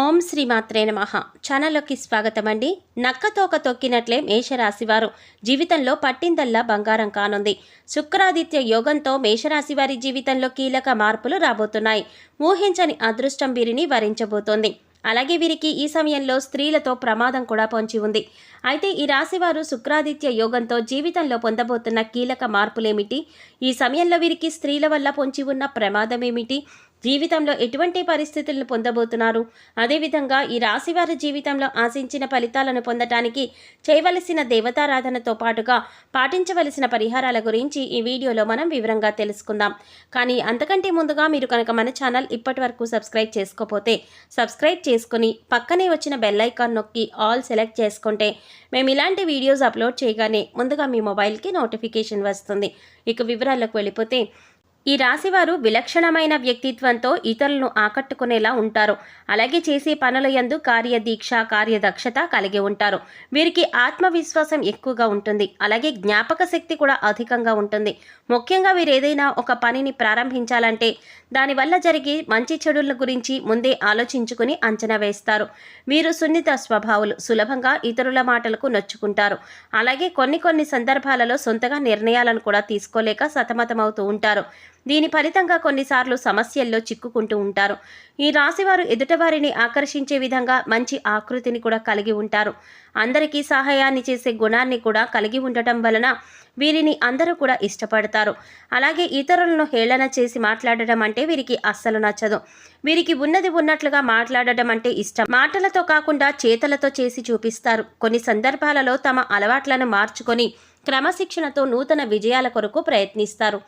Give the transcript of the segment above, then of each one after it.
ఓం శ్రీ మాత్రే నమ. ఛానల్లోకి స్వాగతం అండి నక్కతోక తొక్కినట్లే మేషరాశివారు. జీవితంలో పట్టిందల్లా బంగారం కానుంది. శుక్రాదిత్య యోగంతో మేషరాశి వారి జీవితంలో కీలక మార్పులు రాబోతున్నాయి. ఊహించని అదృష్టం వీరిని వరించబోతోంది. అలాగే వీరికి ఈ సమయంలో స్త్రీలతో ప్రమాదం కూడా పొంచి ఉంది. అయితే ఈ రాశివారు శుక్రాదిత్య యోగంతో జీవితంలో పొందబోతున్న కీలక మార్పులేమిటి? ఈ సమయంలో వీరికి స్త్రీల వల్ల పొంచి ఉన్న ప్రమాదం ఏమిటి జీవితంలో ఎటువంటి పరిస్థితులను పొందబోతున్నారు? అదేవిధంగా ఈ రాశివారి జీవితంలో ఆశించిన ఫలితాలను పొందటానికి చేయవలసిన దేవతారాధనతో పాటుగా పాటించవలసిన పరిహారాల గురించి ఈ వీడియోలో మనం వివరంగా తెలుసుకుందాం. కానీ అంతకంటే ముందుగా మీరు కనుక మన ఛానల్ ఇప్పటి వరకు సబ్స్క్రైబ్ చేసుకోకపోతే సబ్స్క్రైబ్ చేసుకుని పక్కనే వచ్చిన బెల్ ఐకాన్ నొక్కి ఆల్ సెలెక్ట్ చేసుకుంటే మేము ఇలాంటి వీడియోస్ అప్లోడ్ చేయగానే ముందుగా మీ మొబైల్కి నోటిఫికేషన్ వస్తుంది. ఇక వివరాల్లోకి వెళ్ళిపోతే ఈ రాశివారు విలక్షణమైన వ్యక్తిత్వంతో ఇతరులను ఆకట్టుకునేలా ఉంటారు. అలాగే చేసే పనుల యందు కార్యదీక్ష కార్యదక్షత కలిగి ఉంటారు. వీరికి ఆత్మవిశ్వాసం ఎక్కువగా ఉంటుంది. అలాగే జ్ఞాపక శక్తి కూడా అధికంగా ఉంటుంది. ముఖ్యంగా వీరు ఏదైనా ఒక పనిని ప్రారంభించాలంటే దానివల్ల జరిగే మంచి చెడుల గురించి ముందే ఆలోచించుకుని అంచనా వేస్తారు. వీరు సున్నిత స్వభావులు సులభంగా ఇతరుల మాటలకు నొచ్చుకుంటారు. అలాగే కొన్ని కొన్ని సందర్భాలలో సొంతగా నిర్ణయాలను కూడా తీసుకోలేక సతమతమవుతూ ఉంటారు. దీని ఫలితంగా కొన్నిసార్లు సమస్యల్లో చిక్కుకుంటూ ఉంటారు. ఈ రాశివారు ఎదుటవారిని ఆకర్షించే విధంగా మంచి ఆకృతిని కూడా కలిగి ఉంటారు. అందరికీ సహాయాన్ని చేసే గుణాన్ని కూడా కలిగి ఉండటం వలన వీరిని అందరూ కూడా ఇష్టపడతారు. అలాగే ఇతరులను హేళన చేసి మాట్లాడటం అంటే వీరికి అస్సలు నచ్చదు. వీరికి ఉన్నది ఉన్నట్లుగా మాట్లాడటం అంటే ఇష్టం. మాటలతో కాకుండా చేతలతో చేసి చూపిస్తారు. కొన్ని సందర్భాలలో తమ అలవాట్లను మార్చుకొని క్రమశిక్షణతో నూతన విజయాల కొరకు ప్రయత్నిస్తారు.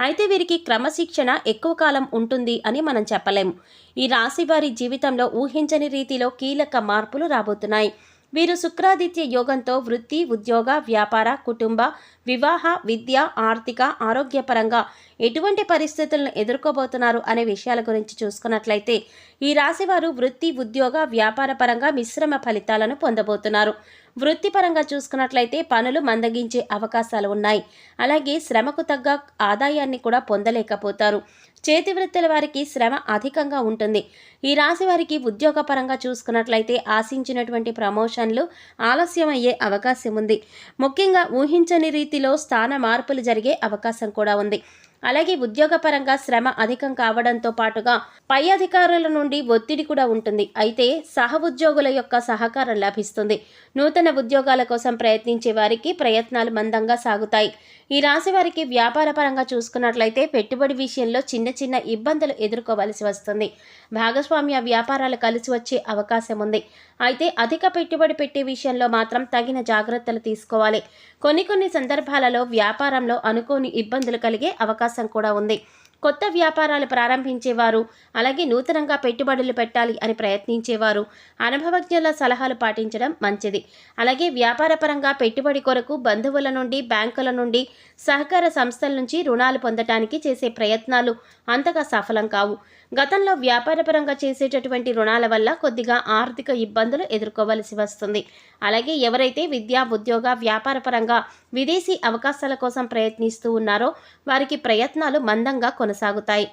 అయితే వీరికి క్రమశిక్షణ ఎక్కువ కాలం ఉంటుంది అని మనం చెప్పలేము. ఈ రాశి వారి జీవితంలో ఊహించని రీతిలో కీలక మార్పులు రాబోతున్నాయి. వీరు శుక్రాదిత్య యోగంతో వృత్తి ఉద్యోగ వ్యాపార కుటుంబ వివాహ విద్య ఆర్థిక ఆరోగ్యపరంగా ఎటువంటి పరిస్థితులను ఎదుర్కోబోతున్నారు అనే విషయాల గురించి చూసుకున్నట్లయితే ఈ రాశివారు వృత్తి ఉద్యోగ వ్యాపార పరంగా మిశ్రమ ఫలితాలను పొందబోతున్నారు. వృత్తిపరంగా చూసుకున్నట్లయితే పనులు మందగించే అవకాశాలు ఉన్నాయి. అలాగే శ్రమకు తగ్గ ఆదాయాన్ని కూడా పొందలేకపోతారు. చేతి వృత్తుల వారికి శ్రమ అధికంగా ఉంటుంది. ఈ రాశి వారికి ఉద్యోగపరంగా చూసుకున్నట్లయితే ఆశించినటువంటి ప్రమోషన్లు ఆలస్యమయ్యే అవకాశం ఉంది. ముఖ్యంగా ఊహించని రీతిలో స్థాన మార్పులు జరిగే అవకాశం కూడా ఉంది. అలాగే ఉద్యోగపరంగా శ్రమ అధికం కావడంతో పాటుగా పై అధికారుల నుండి ఒత్తిడి కూడా ఉంటుంది. అయితే సహ ఉద్యోగుల యొక్క సహకారం లభిస్తుంది. నూతన ఉద్యోగాల కోసం ప్రయత్నించే వారికి ప్రయత్నాలు మందంగా సాగుతాయి. ఈ రాశి వారికి వ్యాపార పరంగా చూసుకున్నట్లయితే పెట్టుబడి విషయంలో చిన్న చిన్న ఇబ్బందులు ఎదుర్కోవలసి వస్తుంది. భాగస్వామ్య వ్యాపారాలు కలిసి వచ్చే అవకాశం ఉంది. అయితే అధిక పెట్టుబడి పెట్టే విషయంలో మాత్రం తగిన జాగ్రత్తలు తీసుకోవాలి. కొన్ని కొన్ని సందర్భాలలో వ్యాపారంలో అనుకోని ఇబ్బందులు కలిగే అవకాశం కూడా ఉంది. కొత్త వ్యాపారాలు ప్రారంభించేవారు. అలాగే నూతనంగా పెట్టుబడులు పెట్టాలి అని ప్రయత్నించేవారు. అనుభవజ్ఞుల సలహాలు పాటించడం మంచిది. అలాగే వ్యాపారపరంగా పెట్టుబడి కొరకు బంధువుల నుండి బ్యాంకుల నుండి సహకార సంస్థల నుంచి రుణాలు పొందటానికి చేసే ప్రయత్నాలు అంతగా సఫలం కావు. గతంలో వ్యాపారపరంగా చేసేటటువంటి రుణాల వల్ల కొద్దిగా ఆర్థిక ఇబ్బందులు ఎదుర్కోవలసి వస్తుంది. అలాగే ఎవరైతే విద్యా ఉద్యోగ వ్యాపారపరంగా విదేశీ అవకాశాల కోసం ప్రయత్నిస్తూ ఉన్నారో వారికి ప్రయత్నాలు మందంగా కొనసాగుతాయి.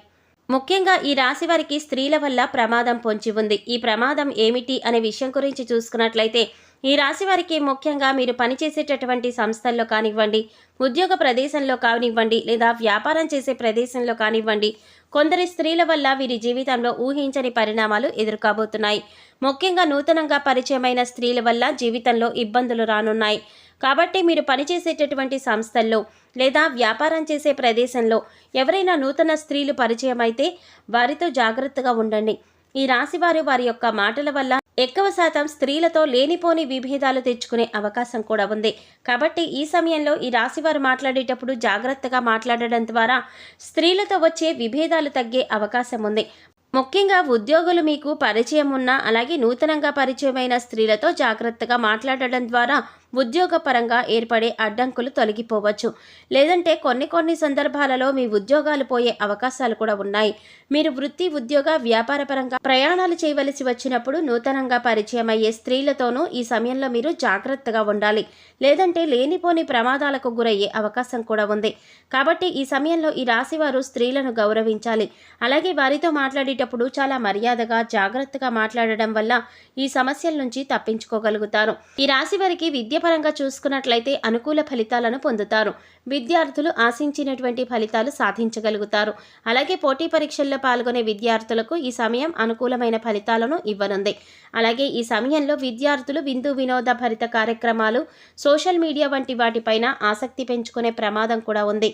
ముఖ్యంగా ఈ రాశి వారికి స్త్రీల వల్ల ప్రమాదం పొంచి ఉంది. ఈ ప్రమాదం ఏమిటి అనే విషయం గురించి చూసుకున్నట్లయితే ఈ రాశి వారికి ముఖ్యంగా మీరు పనిచేసేటటువంటి సంస్థల్లో కానివ్వండి ఉద్యోగ ప్రదేశంలో కానివ్వండి లేదా వ్యాపారం చేసే ప్రదేశంలో కానివ్వండి కొందరి స్త్రీల వల్ల వీరి జీవితంలో ఊహించని పరిణామాలు ఎదుర్కోబోతున్నాయి. ముఖ్యంగా నూతనంగా పరిచయమైన స్త్రీల వల్ల జీవితంలో ఇబ్బందులు రానున్నాయి. కాబట్టి మీరు పనిచేసేటటువంటి సంస్థల్లో లేదా వ్యాపారం చేసే ప్రదేశంలో ఎవరైనా నూతన స్త్రీలు పరిచయం అయితే వారితో జాగ్రత్తగా ఉండండి. ఈ రాశివారు వారి యొక్క మాటల వల్ల ఎక్కువ శాతం స్త్రీలతో లేనిపోని విభేదాలు తెచ్చుకునే అవకాశం కూడా ఉంది. కాబట్టి ఈ సమయంలో ఈ రాశివారు మాట్లాడేటప్పుడు జాగ్రత్తగా మాట్లాడడం ద్వారా స్త్రీలతో వచ్చే విభేదాలు తగ్గే అవకాశం ఉంది. ముఖ్యంగా ఉద్యోగులు మీకు పరిచయం ఉన్న అలాగే నూతనంగా పరిచయమైన స్త్రీలతో జాగ్రత్తగా మాట్లాడడం ద్వారా ఉద్యోగపరంగా ఏర్పడే అడ్డంకులు తొలగిపోవచ్చు. లేదంటే కొన్ని కొన్ని సందర్భాలలో మీ ఉద్యోగాలు పోయే అవకాశాలు కూడా ఉన్నాయి. మీరు వృత్తి ఉద్యోగ వ్యాపార పరంగా ప్రయాణాలు చేయవలసి వచ్చినప్పుడు నూతనంగా పరిచయం అయ్యే స్త్రీలతోనూ ఈ సమయంలో మీరు జాగ్రత్తగా ఉండాలి. లేదంటే లేనిపోని ప్రమాదాలకు గురయ్యే అవకాశం కూడా ఉంది. కాబట్టి ఈ సమయంలో ఈ రాశివారు స్త్రీలను గౌరవించాలి. అలాగే వారితో మాట్లాడేటప్పుడు చాలా మర్యాదగా జాగ్రత్తగా మాట్లాడడం వల్ల ఈ సమస్యల నుంచి తప్పించుకోగలుగుతారు. ఈ రాశి వారికి విద్యపరంగా చూసుకున్నట్లయితే అనుకూల ఫలితాలను పొందుతారు. విద్యార్థులు ఆశించినటువంటి ఫలితాలు సాధించగలుగుతారు. అలాగే పోటీ పరీక్షల్లో పాల్గొనే విద్యార్థులకు ఈ సమయం అనుకూలమైన ఫలితాలను ఇవ్వనుంది. అలాగే ఈ సమయంలో విద్యార్థులు విందు వినోద భరిత కార్యక్రమాలు సోషల్ మీడియా వంటి వాటిపైన ఆసక్తి పెంచుకునే ప్రమాదం కూడా ఉంది.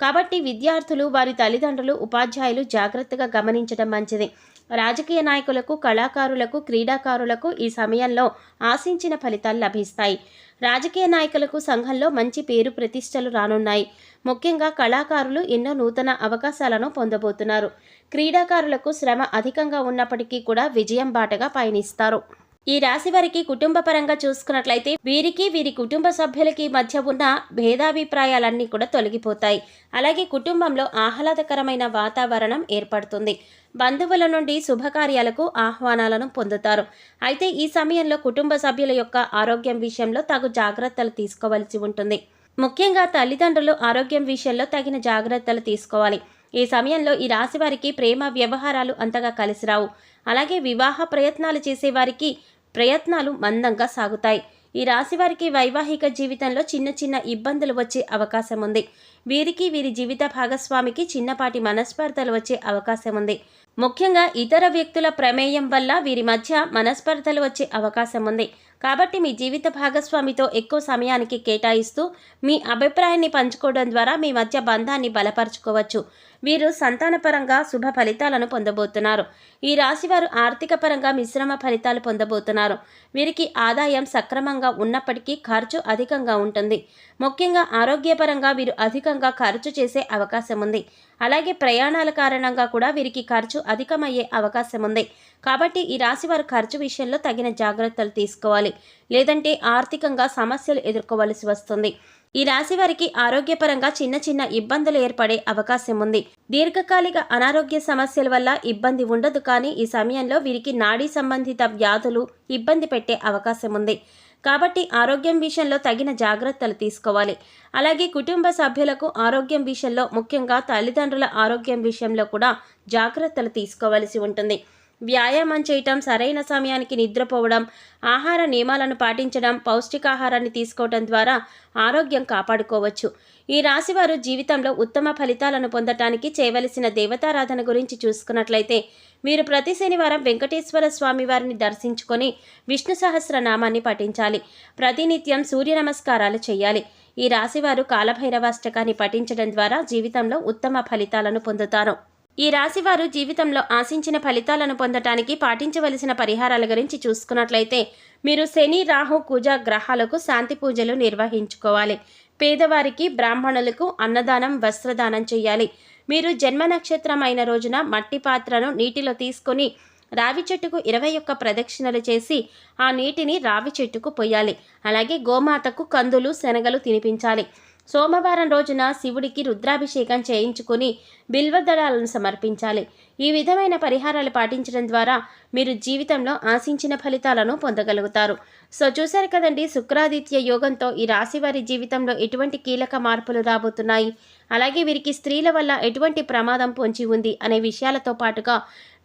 కాబట్టి విద్యార్థులు వారి తల్లిదండ్రులు ఉపాధ్యాయులు జాగ్రత్తగా గమనించడం మంచిది. రాజకీయ నాయకులకు కళాకారులకు క్రీడాకారులకు ఈ సమయంలో ఆశించిన ఫలితాలు లభిస్తాయి. రాజకీయ నాయకులకు సంఘంలో మంచి పేరు ప్రతిష్టలు రానున్నాయి. ముఖ్యంగా కళాకారులు ఎన్నో నూతన అవకాశాలను పొందబోతున్నారు. క్రీడాకారులకు శ్రమ అధికంగా ఉన్నప్పటికీ కూడా విజయం బాటగా పయనిస్తారు. ఈ రాశి వారికి కుటుంబ పరంగా చూసుకున్నట్లయితే వీరికి వీరి కుటుంబ సభ్యులకి మధ్య ఉన్న భేదాభిప్రాయాలన్నీ కూడా తొలగిపోతాయి. అలాగే కుటుంబంలో ఆహ్లాదకరమైన వాతావరణం ఏర్పడుతుంది. బంధువుల నుండి శుభకార్యాలకు ఆహ్వానాలను పొందుతారు. అయితే ఈ సమయంలో కుటుంబ సభ్యుల యొక్క ఆరోగ్యం విషయంలో తగు జాగ్రత్తలు తీసుకోవలసి ఉంటుంది. ముఖ్యంగా తల్లిదండ్రులు ఆరోగ్యం విషయంలో తగిన జాగ్రత్తలు తీసుకోవాలి. ఈ సమయంలో ఈ రాశి వారికి ప్రేమ వ్యవహారాలు అంతగా కలిసి రావు. అలాగే వివాహ ప్రయత్నాలు చేసేవారికి ప్రయత్నాలు మందంగా సాగుతాయి. ఈ రాశి వారికి వైవాహిక జీవితంలో చిన్న చిన్న ఇబ్బందులు వచ్చే అవకాశం ఉంది. వీరికి వీరి జీవిత భాగస్వామికి చిన్నపాటి మనస్పర్ధలు వచ్చే అవకాశం ఉంది. ముఖ్యంగా ఇతర వ్యక్తుల ప్రమేయం వల్ల వీరి మధ్య మనస్పర్ధలు వచ్చే అవకాశం ఉంది. కాబట్టి మీ జీవిత భాగస్వామితో ఎక్కువ సమయానికి కేటాయిస్తూ మీ అభిప్రాయాన్ని పంచుకోవడం ద్వారా మీ మధ్య బంధాన్ని బలపరచుకోవచ్చు. వీరు సంతానపరంగా శుభ ఫలితాలను పొందబోతున్నారు. ఈ రాశివారు ఆర్థిక పరంగా మిశ్రమ ఫలితాలు పొందబోతున్నారు. వీరికి ఆదాయం సక్రమంగా ఉన్నప్పటికీ ఖర్చు అధికంగా ఉంటుంది. ముఖ్యంగా ఆరోగ్యపరంగా వీరు అధికంగా ఖర్చు చేసే అవకాశం ఉంది. అలాగే ప్రయాణాల కారణంగా కూడా వీరికి ఖర్చు అధికమయ్యే అవకాశం ఉంది. కాబట్టి ఈ రాశి వారు ఖర్చు విషయంలో తగిన జాగ్రత్తలు తీసుకోవాలి. లేదంటే ఆర్థికంగా సమస్యలు ఎదుర్కోవలసి వస్తుంది. ఈ రాశి వారికి ఆరోగ్యపరంగా చిన్న చిన్న ఇబ్బందులు ఏర్పడే అవకాశం ఉంది దీర్ఘకాలిక అనారోగ్య సమస్యల వల్ల ఇబ్బంది ఉండదు కానీ ఈ సమయంలో వీరికి నాడీ సంబంధిత వ్యాధులు ఇబ్బంది పెట్టే అవకాశం ఉంది కాబట్టి ఆరోగ్యం విషయంలో తగిన జాగ్రత్తలు తీసుకోవాలి. అలాగే కుటుంబ సభ్యులకు ఆరోగ్యం విషయంలో ముఖ్యంగా తల్లిదండ్రుల ఆరోగ్యం విషయంలో కూడా జాగ్రత్తలు తీసుకోవలసి ఉంటుంది. వ్యాయామం చేయటం సరైన సమయానికి నిద్రపోవడం ఆహార నియమాలను పాటించడం పౌష్టికాహారాన్ని తీసుకోవడం ద్వారా ఆరోగ్యం కాపాడుకోవచ్చు. ఈ రాశివారు జీవితంలో ఉత్తమ ఫలితాలను పొందటానికి చేయవలసిన దేవతారాధన గురించి చూసుకున్నట్లయితే మీరు ప్రతి శనివారం వెంకటేశ్వర స్వామి వారిని దర్శించుకొని విష్ణు సహస్రనామాన్ని పఠించాలి. ప్రతినిత్యం సూర్య నమస్కారాలు చేయాలి. ఈ రాశివారు కాలభైరవాష్టకాన్ని పఠించడం ద్వారా జీవితంలో ఉత్తమ ఫలితాలను పొందుతారు. ఈ రాశివారు జీవితంలో ఆశించిన ఫలితాలను పొందటానికి పాటించవలసిన పరిహారాల గురించి చూసుకున్నట్లయితే మీరు శని రాహు కుజ గ్రహాలకు శాంతి పూజలు నిర్వహించుకోవాలి. పేదవారికి బ్రాహ్మణులకు అన్నదానం వస్త్రదానం చేయాలి. మీరు జన్మ నక్షత్రం అయిన రోజున మట్టి పాత్రను నీటిలో తీసుకొని రావి చెట్టుకు ఇరవై ఒక్క ప్రదక్షిణలు చేసి ఆ నీటిని రావి చెట్టుకు పోయాలి అలాగే గోమాతకు కందులు శనగలు తినిపించాలి. సోమవారం రోజున శివుడికి రుద్రాభిషేకం చేయించుకుని బిల్వదళాలను సమర్పించాలి. ఈ విధమైన పరిహారాలు పాటించడం ద్వారా మీరు జీవితంలో ఆశించిన ఫలితాలను పొందగలుగుతారు. సో చూశారు కదండి శుక్రాదిత్య యోగంతో ఈ రాశి వారి జీవితంలో ఎటువంటి కీలక మార్పులు రాబోతున్నాయి? అలాగే వీరికి స్త్రీల వల్ల ఎటువంటి ప్రమాదం పొంచి ఉంది అనే విషయాలతో పాటుగా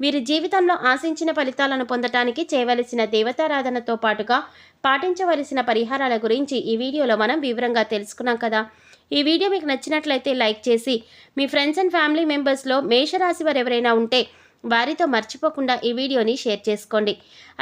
వీరి జీవితంలో ఆశించిన ఫలితాలను పొందటానికి చేయవలసిన దేవతారాధనతో పాటుగా పాటించవలసిన పరిహారాల గురించి ఈ వీడియోలో మనం వివరంగా తెలుసుకున్నాం కదా. ఈ వీడియో మీకు నచ్చినట్లయితే లైక్ చేసి మీ ఫ్రెండ్స్ అండ్ ఫ్యామిలీ మెంబర్స్లో మేషరాశి వారు ఎవరైనా ఉంటే వారితో మర్చిపోకుండా ఈ వీడియోని షేర్ చేసుకోండి.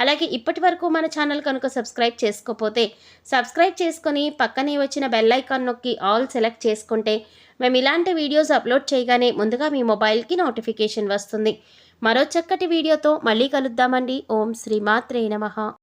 అలాగే ఇప్పటి వరకు మన ఛానల్ కనుక సబ్స్క్రైబ్ చేసుకోకపోతే సబ్స్క్రైబ్ చేసుకొని పక్కనే వచ్చిన బెల్ ఐకాన్ నొక్కి ఆల్ సెలెక్ట్ చేసుకుంటే మేము ఇలాంటి వీడియోస్ అప్లోడ్ చేయగానే ముందుగా మీ మొబైల్కి నోటిఫికేషన్ వస్తుంది. మరో చక్కటి వీడియోతో మళ్ళీ కలుద్దామండి. ఓం శ్రీ మాత్రే నమః.